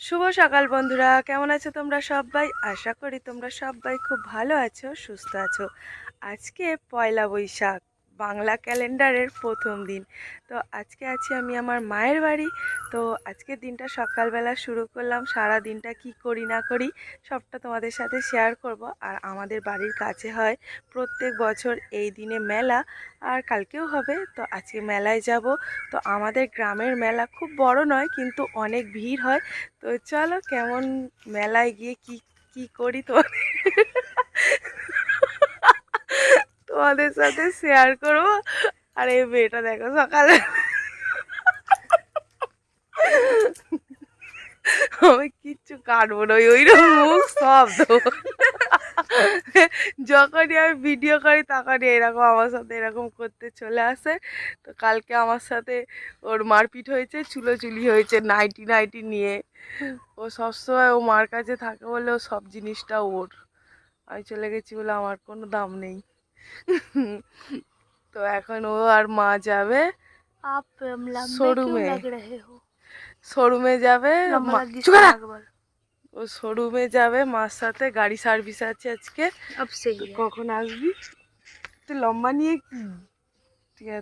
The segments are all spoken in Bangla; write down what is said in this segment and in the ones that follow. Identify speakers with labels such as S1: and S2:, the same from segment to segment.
S1: শুভ সকাল বন্ধুরা, কেমন আছো তোমরা সবাই? আশা করি তোমরা সবাই খুব ভালো আছো, সুস্থ আছো। আজকে পয়লা বৈশাখ। বাংলা ক্যালেন্ডারের প্রথম দিন। তো আজকে আছি আমি আমার মায়ের বাড়ি। তো আজকের দিনটা সকালবেলা শুরু করলাম। সারা দিনটা কি করি না করি সবটা তোমাদের সাথে শেয়ার করব। আর আমাদের বাড়ির কাছে হয় প্রত্যেক বছর এই দিনে মেলা আর কালকেও হবে। তো আজকে মেলায় যাব। তো আমাদের গ্রামের মেলা খুব বড় নয় কিন্তু অনেক ভিড় হয়। তো চলো কেমন মেলায় গিয়ে কি কি করি তো তোমাদের সাথে শেয়ার করব। আর, এই মেয়েটা দেখো সকালে। আমি কিচ্ছু কাটবো না, ওই রকম মুখ সব যখনই আমি ভিডিও করি, তখনই এরকম আমার সাথে এরকম করতে চলে আসে। তো কালকে আমার সাথে ওর মারপিট হয়েছে, চুলোচুলি হয়েছে, নাইটি নাইটি নিয়ে। ও সবসময় ও মার কাছে থাকে বলে ও সব জিনিসটা ওর। আমি চলে গেছি বলে আমার কোনো দাম নেই। তো এখন ও আর মা যাবে।
S2: শোরুমে।
S1: শোরুমে যাবে ও শোরুমে যাবে মার সাথে গাড়ি সার্ভিস আছে আজকে। কখন আসবি? তুই লম্বা নিয়ে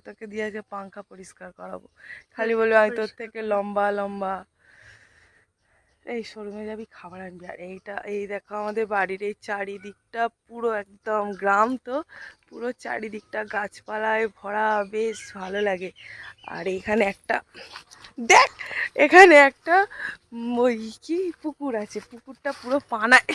S1: তোকে দিয়ে পাঙ্খা পরিষ্কার করাবো। খালি বলব আমি তোর থেকে লম্বা লম্বা। এই শোরুমে যাবি খাবার আনবি। আর এইটা, এই দেখো আমাদের বাড়ির এই চারিদিকটা পুরো একদম গ্রাম তো, পুরো চারিদিকটা গাছপালায় ভরা, বেশ ভালো লাগে। আর এখানে একটা, দেখ, এখানে একটা ওই কি পুকুর আছে, পুকুরটা পুরো পানায়,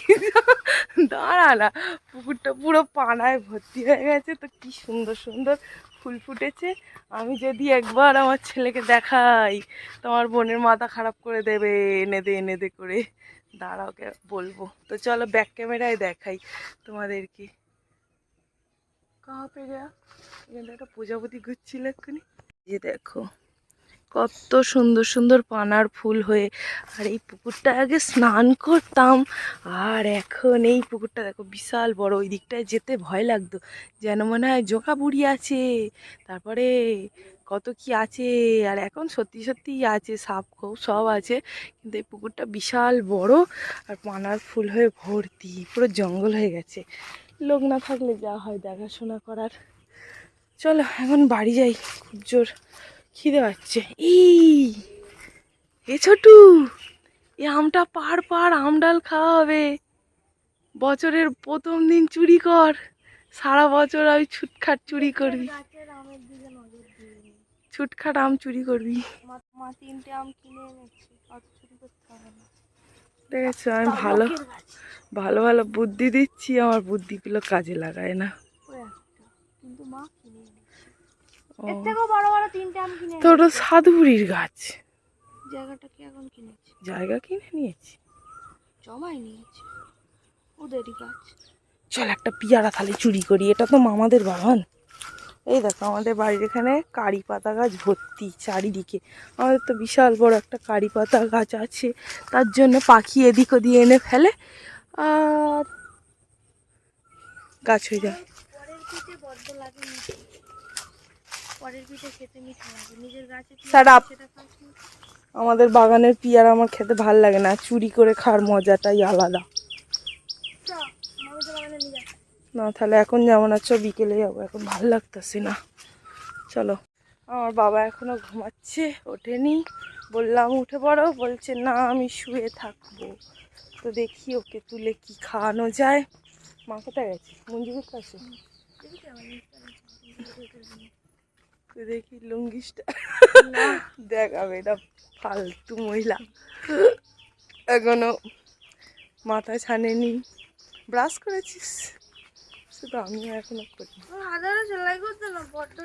S1: দাঁড়া না, পুকুরটা পুরো পানায় ভর্তি হয়ে গেছে। তো কি সুন্দর সুন্দর ফুল ফুটেছে, আমি যদি একবার আমার ছেলেকে দেখাই, তোমার বোনের মাথা খারাপ করে দেবে, এনে দে এনে দে করে। দাঁড়াওকে বলব। তো চলো ব্যাক ক্যামেরায় দেখাই তোমাদেরকে। কাহা পে গা এখানে একটা প্রজাপতি ঘুরছিল এক্ষুনি। যে দেখো। কত সুন্দর সুন্দর পানার ফুল হয়ে, আর এই পুকুরটা আগে স্নান করতাম, আর এখন এই পুকুরটা দেখো বিশাল বড়, ওই দিকটায় যেতে ভয় লাগতো, যেন মনে হয় জোকা বুড়ি আছে, তারপরে কত কি আছে, আর এখন সত্যি সত্যি আছে, সাপ খোপ সব আছে, কিন্তু এই পুকুরটা বিশাল বড়, আর পানার ফুল হয়ে ভর্তি, পুরো জঙ্গল হয়ে গেছে। লোক না থাকলে যা হয় দেখাশোনা করার। চলো, এখন বাড়ি যাই, খুব জোর। খিদে পাচ্ছে। এই এ ছোটু এ আমটা পাড় পাড় আম ডাল খাওয়া হবে। বছরের প্রথম দিন চুরি কর। সারা বছর আমি ছুটখাট চুরি করবি। ছুটখাট আম চুরি করবি। দেখেছ আমি ভালো। ভালো ভালো বুদ্ধি দিচ্ছি আমার বুদ্ধিগুলো কাজে লাগায় না।
S2: কিন্তু মা কিনে এর থেকেও বড় বড় তিনটে আম কিনে
S1: তো ওটা গাছ।
S2: জায়গাটা কি এখন কিনেছে?
S1: জায়গা কিনে নিয়েছি।
S2: জমাই নিয়েছে। ওদেরই গাছ।
S1: চল একটা পিয়ারা থালি চুরি করি এটা তো মামাদের বাগান। এই দেখো আমাদের বাড়ির এখানে কারি পাতা গাছ ভর্তি চারিদিকে। আমাদের তো বিশাল বড় একটা কারি পাতা গাছ আছে তার জন্য পাখি এদিক ওদিক এনে ফেলে আর গাছ হয়ে যায়।
S2: পরের পিঠে খেতে মিঠে লাগে। নিজের গাছে।
S1: আমাদের বাগানের পিয়ারা আমার খেতে ভালো লাগে না। চুরি করে খাওয়ার মজাটাই আলাদা। না তাহলে এখন যেমন আছো বিকেলে যাব। এখন ভালো লাগতেছে না। চলো। আমার বাবা এখনও ঘুমাচ্ছে ওঠেনি। বললাম উঠে পড়ো। বলছে না আমি শুয়ে থাকব। তো দেখি ওকে তুলে কি খাওয়ানো যায়। মা কোথায় গেছে?
S2: আমার Instagram এ
S1: তো দেখি লুঙ্গিসটা দেখাবে এটা ফালতু মহিলা। এখনও মাথা ছানেনি ব্রাশ করেছিস? শুধু আমিও এখনও করি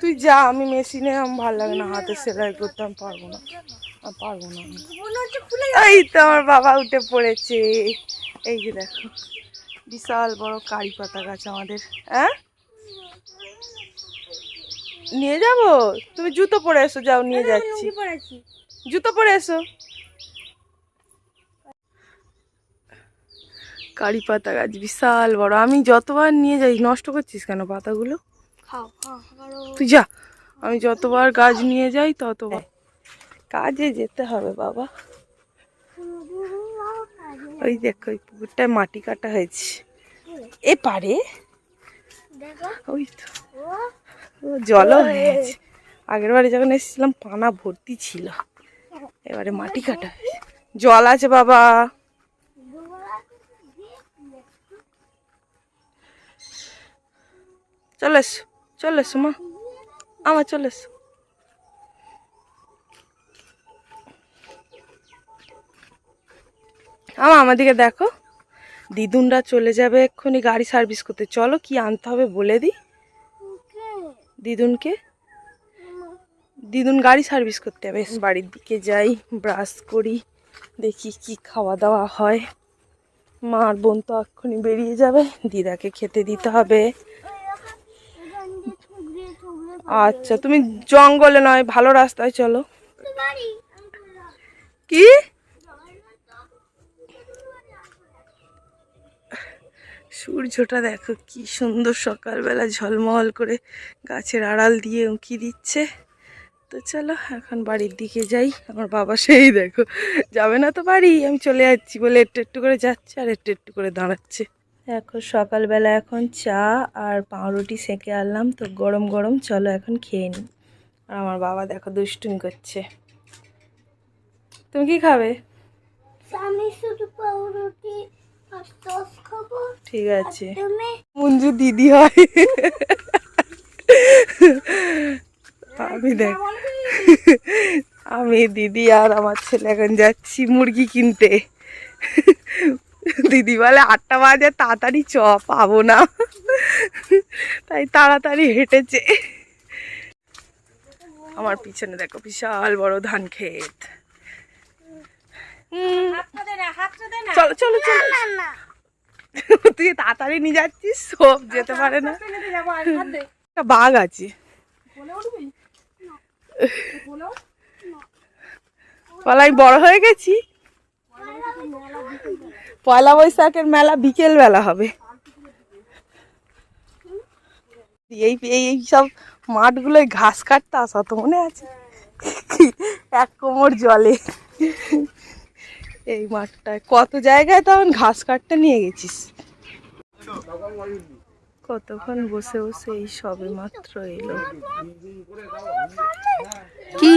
S1: তুই যা আমি মেশিনে আমার ভালো লাগে না হাতে সেলাই করতে আমি পারব না। আমি পারব না আমি। এই তো আমার বাবা উঠে পড়েছে। এই যে দেখো বিশাল বড় কারি পাতা গাছ আমাদের হ্যাঁ? নিয়ে যাব? তুমি জুতো পরে এসো যাও নিয়ে যাচ্ছি। জুতো পরে এসো। কারি পাতা গাছ বিশাল বড়। আমি যতবার নিয়ে যাই নষ্ট করছিস কেন পাতাগুলো? তুই যা আমি যতবার গাছ নিয়ে যাই ততবার। কাজে যেতে হবে বাবা। ওই দেখো ওই পুকুরটায় মাটি কাটা হয়েছে। এ পারে ওই তো। জলও হয়েছে। আগের বারে যখন এসেছিলাম, পানা ভর্তি ছিল। এবারে মাটি কাটা জল আছে বাবা। চলে এসো চলে এসো মা। আমার চলে এসো। আমা আমার দিকে দেখো। দিদুনরা চলে যাবে এক্ষুনি গাড়ি সার্ভিস করতে। চলো কি আনতে হবে বলে দিই। দিদুনকে? দিদুন গাড়ি সার্ভিস করতে হবে। বাড়ির দিকে যাই ব্রাশ করি দেখি কি খাওয়া দাওয়া হয়। মার বোন তো এক্ষুনি বেরিয়ে যাবে দিদাকে খেতে দিতে হবে। আচ্ছা তুমি জঙ্গলে নয় ভালো রাস্তায় চলো। কি? সূর্যটা দেখো কি সুন্দর সকালবেলা ঝলমল করে গাছের আড়াল দিয়ে উঁকি দিচ্ছে। তো চলো, এখন বাড়ির দিকে যাই। আমার বাবা সেই দেখো, যাবে না তো বাড়ি, আমি চলে যাচ্ছি বলে একটু একটু করে যাচ্ছে আর একটু একটু করে দাঁড়াচ্ছে। এখন সকালবেলা এখন চা আর পাউরুটি সেঁকে আনলাম, তো গরম গরম চলো এখন খেয়ে নিই। আর আমার বাবা দেখো দুষ্টুমি করছে। তুমি কি খাবে?
S2: আমি শুধু পাউরুটি
S1: ঠিক আছে। মঞ্জু দিদি হয়। আমি দেখ আমি দিদি আর আমার ছেলে এখন যাচ্ছি মুরগি কিনতে। দিদি বলে আটটা বাজে তাড়াতাড়ি চ পাবো না। তাই তাড়াতাড়ি হেঁটেছে। আমার পিছনে দেখো বিশাল বড় ধান ক্ষেত। চলো চলো চলো। তুই তাড়াতাড়ি নিয়ে যাচ্ছিস সব যেতে পারে না। একটা বাঘ আছে। বলে আমি বড় হয়ে গেছি। পয়লা বৈশাখের মেলা বিকেল বেলা হবে। এই এই এই সব মাঠগুলোয় ঘাস কাটতে আসা তো মনে আছে। এক কোমর জলে। এই মাঠটায়। কত জায়গায় তখন ঘাস কাটতে নিয়ে গেছিস? কতক্ষণ বসে বসে এই সবে মাত্র এলো। কি?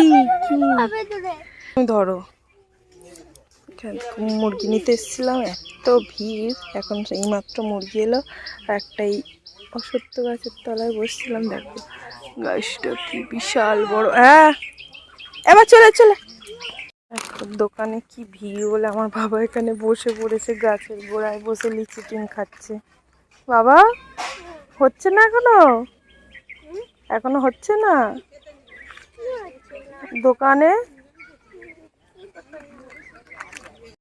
S1: ধরো। মুরগি নিতে এসেছিলাম, এত ভিড়। এখন এই মাত্র মুরগি এলো, আর একটাই অসত্য গাছের তলায় বসছিলাম, দেখো। গাছটা কি বিশাল বড়। হ্যাঁ এবার চলে চলে। দোকানে কি ভিড় বলে আমার বাবা এখানে বসে পড়েছে, গাছের গোড়ায় বসে লিচি টিন খাচ্ছে। বাবা, হচ্ছে না এখনও? এখনও হচ্ছে না? দোকানে?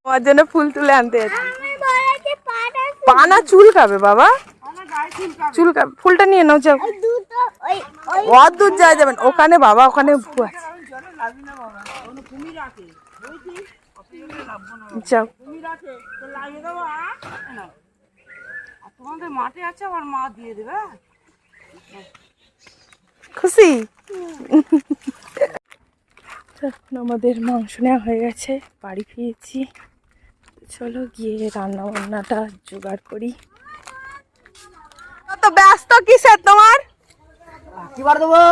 S1: আমার জন্য ফুল তুলে আনতে পানা চুল খাবে বাবা? চুল খাবে। ফুলটা নিয়ে নাও, যাও। অত দূর যাওয়া যাবে না। ওখানে বাবা, ওখানে আছে। যাও।
S3: তোমাদের মাঠে আছে আমার মা দিয়ে দেবে
S1: খুশি আমাদের মাংস নেওয়া হয়ে গেছে বাড়ি ফিরেছি। চলো গিয়ে রান্না বান্নাটা জোগাড় করি। তো ব্যস্ত কিসের তোমার?
S4: কি বার দেবো?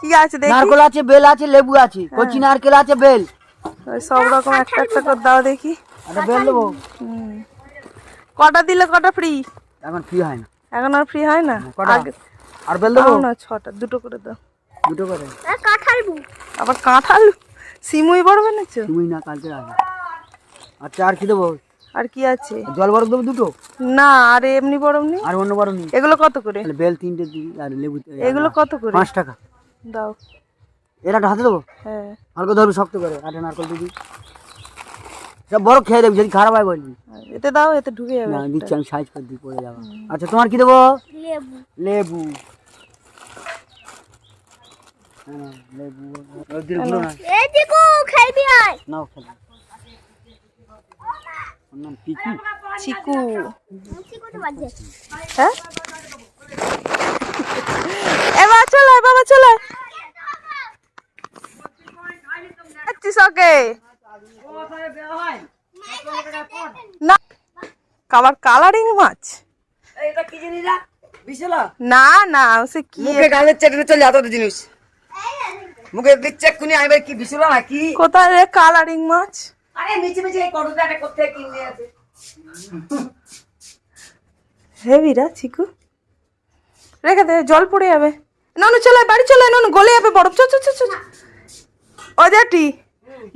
S1: কি আছে দেখি।
S4: নারকেল আছে বেল আছে লেবু আছে কচি নারকেল আছে বেল।
S1: ওই সব রকম একটা একটা করে দাও দেখি। কটা দিলে কটা ফ্রি
S4: এখন ফ্রি হয় না।
S1: এখন আর ফ্রি হয় না?
S4: কটা? আর বেল দেবো?
S1: দাও না ছটা দুটো করে দাও।
S4: দুটো করে?
S2: কাঁঠাল বু।
S1: আবার কাঁঠাল? সিমুই বড় বানাচ্ছো
S4: তুমি না কালকে আছে আচ্ছা আর কি দেবো?
S1: আর কি আছে?
S4: জল বরফ দেবো দুটো?
S1: না আর এমনি বড় নেই।
S4: আর অন্য বরফ নেই।
S1: এগুলো কত করে?
S4: বেল তিনটে দিই আর লেবু
S1: এগুলো কত করে?
S4: পাঁচ টাকা।
S1: দাও।
S4: এর একটা হাতে দেবো?
S1: হ্যাঁ।
S4: হালকা ধরবি শক্ত করে। আটা নারকেল দিবি। সব বরফ খেয়ে দেবি যদি খারাপ হয় বলবি।
S1: এতে দাও এতে ঢুকে যাবে
S4: না দিচ্ছি আমি সাইজ করে দিই পড়ে যাব। আচ্ছা তোমার কি দেবো?
S2: লেবু।
S4: লেবু। হ্যাঁ,
S1: চিকু। হ্যাঁ? এবার চলে বাবা চলে। না আবার কালারিং মাছ।
S4: এটা কি জিনিস না বিশালা
S1: না না সে কি
S4: মুখে গালের চেটে চলে যাত জিনিস। মুখে দিচ্ছে আইবে কি বিশালা নাকি?
S1: কোথায় রে কালারিং মাছ?
S4: আরে মিচি মিচি এই করতে কিনে আছে।
S1: হেভিরা চিকু রেখে দে জল পড়ে যাবে। ননু চলে বাড়ি চলে ননু গলে যাবে বরফ। চো চো চো চো। ও জাটি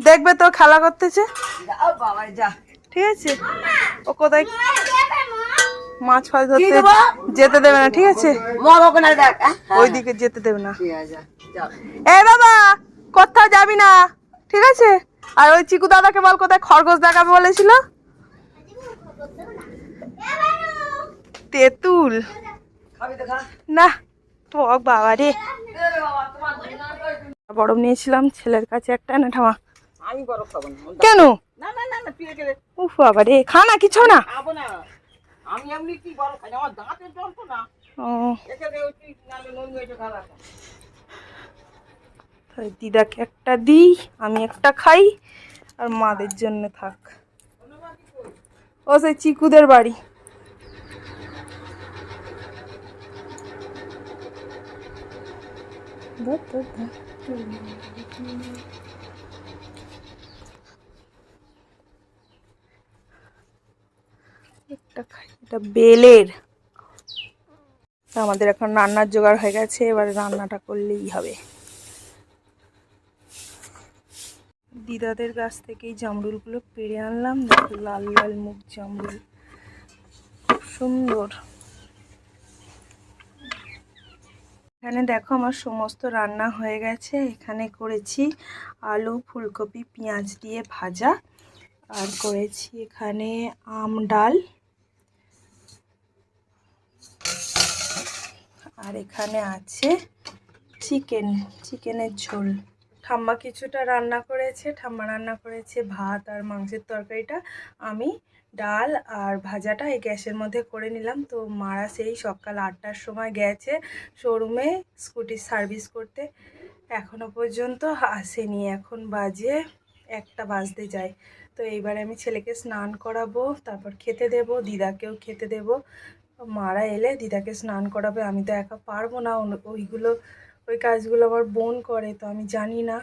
S1: দেখবে তো খেলা করতেছে?
S4: যাও বাবা যা।
S1: ঠিক আছে। ও কোথায়? মাছ ফাছ ধরতে
S4: দেবো?
S1: যেতে দেবে না ঠিক আছে?
S4: মর ওখানে হ্যাঁ?
S1: ওইদিকে যেতে দেবে না। এ বাবা কোথাও যাবি না? ঠিক আছে? আর ওই চিকু দাদাকে বল কোথায় খরগোশ দেখাবে বলেছিল? তেঁতুল।
S4: খাবি তো খা।
S1: না তো বাবা রে বরফ নিয়েছিলাম ছেলের কাছে একটা না ঠামা
S4: আমি বড় খাব না
S1: কেন?
S4: না না না না তুই রেখে দে।
S1: উফ বাবা রে খা না কিছু না।
S4: খাব না। আমি এমনি কি বড় খাই না, আমার দাঁতের যন্ত্রণা
S1: ও।
S4: রেখে দে ওই তুই নালে নুন হয়েছে খারাপ
S1: তাই দিদাকে একটা দিই আমি একটা খাই আর মাদের জন্য থাক। ও সেই চিকুদের বাড়ি। ধর, ধর, ধর। একটা খাই বেলের। আমাদের এখন রান্নার জোগাড় হয়ে গেছে, এবারে রান্নাটা করলেই হবে। দিদাদের গাছ থেকে থেকেই জামরুলগুলো পেরে আনলাম লাল লাল মুখ জামরুল। খুব সুন্দর। এখানে দেখো আমার সমস্ত রান্না হয়ে গেছে। এখানে করেছি আলু, ফুলকপি, পেঁয়াজ দিয়ে ভাজা। আর করেছি এখানে আম, ডাল। আর এখানে আছে চিকেন, চিকেনের ঝোল। ঠাম্মা কিছুটা রান্না করেছে। ঠাম্মা রান্না করেছে ভাত আর মাংসের তরকারিটা আমি ডাল আর ভাজাটা এই গ্যাসের মধ্যে করে নিলাম। তো মারা সেই সকাল আটটার সময় গেছে শোরুমে স্কুটির সার্ভিস করতে। এখনও পর্যন্ত আসেনি, এখন বাজে একটা বাজতে যায়। তো এইবারে আমি ছেলেকে স্নান করাবো, তারপর খেতে দেব, দিদাকেও খেতে দেব। মারা এলে দিদাকে স্নান করাবে, আমি তো একা পারব না। ওইগুলো, ওই কাজগুলো আমার বোন করে, তো আমি জানি না।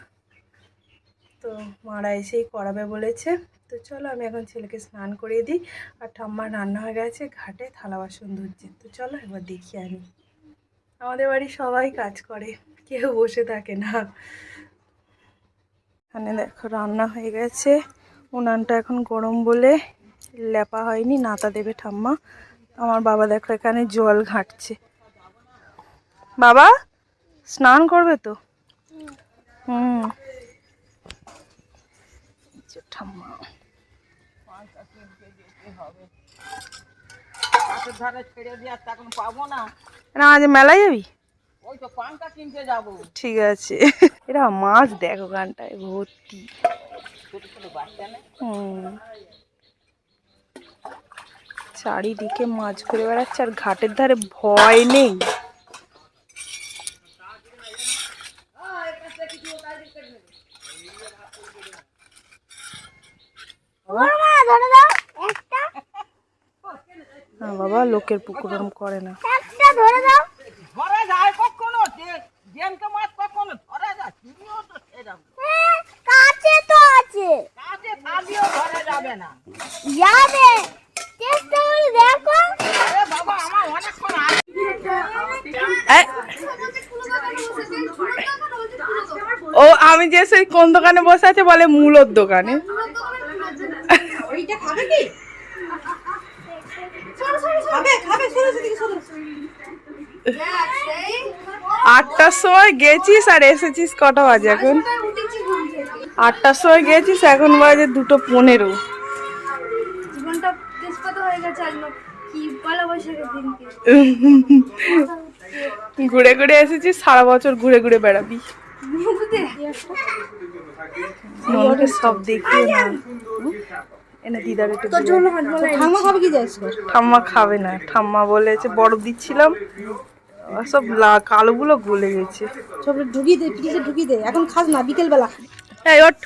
S1: তো মারা এসেই করাবে বলেছে। তো চলো আমি এখন ছেলেকে স্নান করিয়ে দিই। আর ঠাম্মার রান্না হয়ে গেছে, ঘাটে থালা বাসন ধুচ্ছে তো চলো একবার দেখি আমি। আমাদের বাড়ি সবাই কাজ করে, কেউ বসে থাকে না। এখানে দেখো রান্না হয়ে গেছে। উনানটা এখন গরম বলে লেপা হয়নি, নাতা দেবে ঠাম্মা। আমার বাবা দেখো এখানে জল ঘাঁটছে। বাবা, স্নান করবে তো? হুম। ঠাম্মা
S4: গাছের ধারে ছেড়ে দিয়ে আর তখন পাবো না
S1: না আজ মেলায় যাবি? ঠিক আছে। এরা মাছ দেখো গানটায় ভর্তি। চারিদিকে মাছ ঘুরে বেড়াচ্ছে আর ঘাটের ধারে ভয় নেই।
S2: ধরে দাও।
S1: না বাবা লোকের পুকুর ওরম করে না।
S2: ধরে দাও।
S4: ধরা যায় কখনো জেনকে মাছ কখনো ধরা যায় তুমিও তো সেরকম
S2: কাছে তো আছে।
S4: কাছে থাকলেও ধরা যাবে না।
S2: যাবে। চেষ্টা করে দেখো।
S4: আরে বাবা আমার অনেকক্ষণ
S1: ও আমি যে সেই কোন দোকানে বসে আছে বলে মূলর দোকানে। আটটার সময় গেছিস আর এসেছিস কটা বাজে এখন? আটটার সময় গেছিস এখন বাজে দুটো পনেরো। ঘুরে ঘুরে এসেছিস সারা বছর ঘুরে ঘুরে বেড়াবি। সব দেখিয়ে না। এনে দিদার একটু
S3: ঠাম্মা খাবে কি যাইছ
S1: ঠাম্মা খাবে না ঠাম্মা বলেছে বরফ দিচ্ছিলাম সব কালোগুলো গলে গেছে।
S3: সব ঢুকিয়ে দে ফ্রিজে ঢুকিয়ে দে এখন খাস না বিকেল বেলা
S1: এই ওঠ।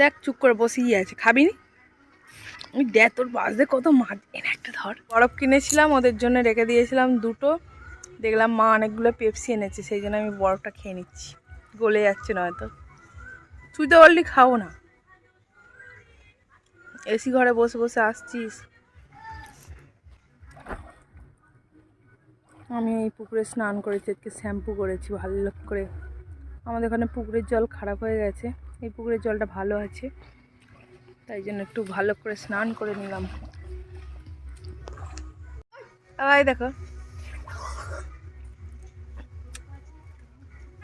S1: দেখ চুপ করে বসেই আছে খাবি নি? ওই দেখ তোর বাসে কত মাছ এনে একটা ধর। বরফ কিনেছিলাম ওদের জন্য রেখে দিয়েছিলাম দুটো। দেখলাম মা অনেকগুলো পেপসি এনেছে সেই জন্য আমি বরফটা খেয়ে নিচ্ছি। গলে যাচ্ছে না হয়তো তুই তো বললি খাব না। এসি ঘরে বসে বসে আসছিস? আমি এই পুকুরে স্নান করেছি আজকে শ্যাম্পু করেছি ভালো করে। আমাদের ওখানে পুকুরের জল খারাপ হয়ে গেছে এই পুকুরের জলটা ভালো আছে। তাই জন্য একটু ভালো করে স্নান করে নিলাম। আই দেখো।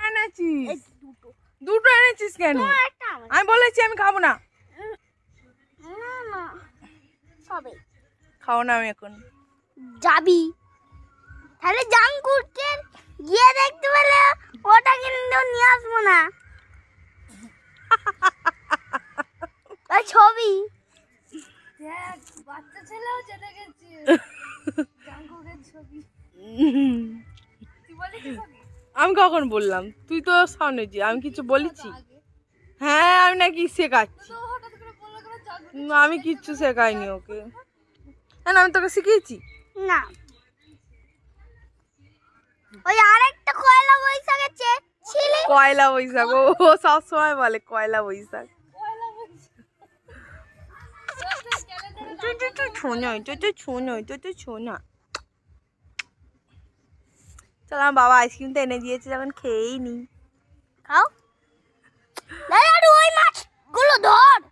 S1: এনেছিস? দুটো। এনেছিস কেন? আমি বলেছি আমি খাব না
S2: না
S1: খাব না আমি এখন।
S2: যাবি? তাহলে জাঙ্কুরকে গিয়ে দেখতে পেলে ওটা কিন্তু নিয়ে আসব না। ছবি। বাচ্চা ছেলেও চলে গেছে। জাঙ্কুকের ছবি। তুই বলেছিস ওকে?
S1: আমি কখন বললাম? তুই তো সামনে আমি কিছু বলেছি। হ্যাঁ আমি নাকি শেখাচ্ছি। আমি কিচ্ছু শেখাইনি ওকে। হ্যাঁ আমি তোকে শিখিয়েছি।
S2: না। ওই আরেকটা কয়লা বৈশাখে চে- ছিলে?
S1: কয়লা বৈশাখ ও ও সবসময় বলে কয়লা বৈশাখ। ছোনা ছোনা চল আমার বাবা আইসক্রিমটা এনে দিয়েছে যখন খেয়েই নি।
S2: খাও। ওই মাছগুলো ধর।